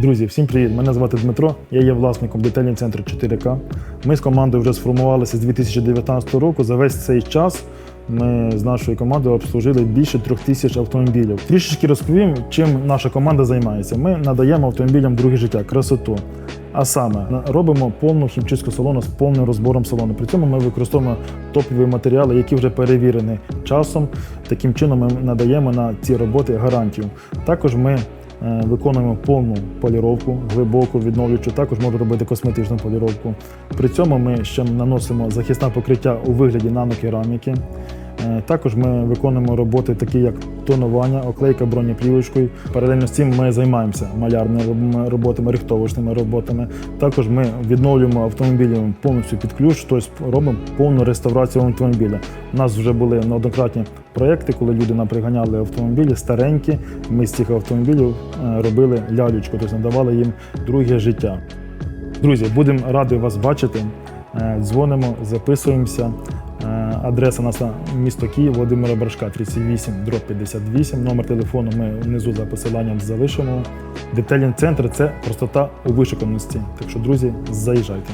Друзі, всім привіт! Мене звати Дмитро. Я є власником детельного центру 4К. Ми з командою вже сформувалися з 2019 року. За весь цей час ми з нашою командою обслужили більше трьох тисяч автомобілів. Трішечки розповім, чим наша команда займається. Ми надаємо автомобілям друге життя, красоту. А саме робимо повну хімчистку салону з повним розбором салону. При цьому ми використовуємо топові матеріали, які вже перевірені часом. Таким чином ми надаємо на ці роботи гарантію. Також ми виконуємо повну поліровку, глибоку, відновлюючу, також можемо робити косметичну поліровку. При цьому ми ще наносимо захисне покриття у вигляді нанокераміки. Е, Також ми виконуємо роботи, такі як тонування, оклейка бронеплівочкою. Паралельно з цим ми займаємося малярними роботами, рихтовочними роботами. Також ми відновлюємо автомобілі повністю під ключ, тобто робимо повну реставрацію автомобіля. У нас вже були неоднократні проекти, коли люди нам приганяли автомобілі старенькі. Ми з цих автомобілів е, робили лялючку, тобто надавали їм друге життя. Друзі, будемо раді вас бачити. Е, Дзвонимо, записуємося. Е, Адреса наша місто Київ, Володимира Брашка, 38, дроб 58. Номер телефону ми внизу за посиланням залишимо. Детельний центр це простота у вишиканості. Так що, друзі, заїжджайте.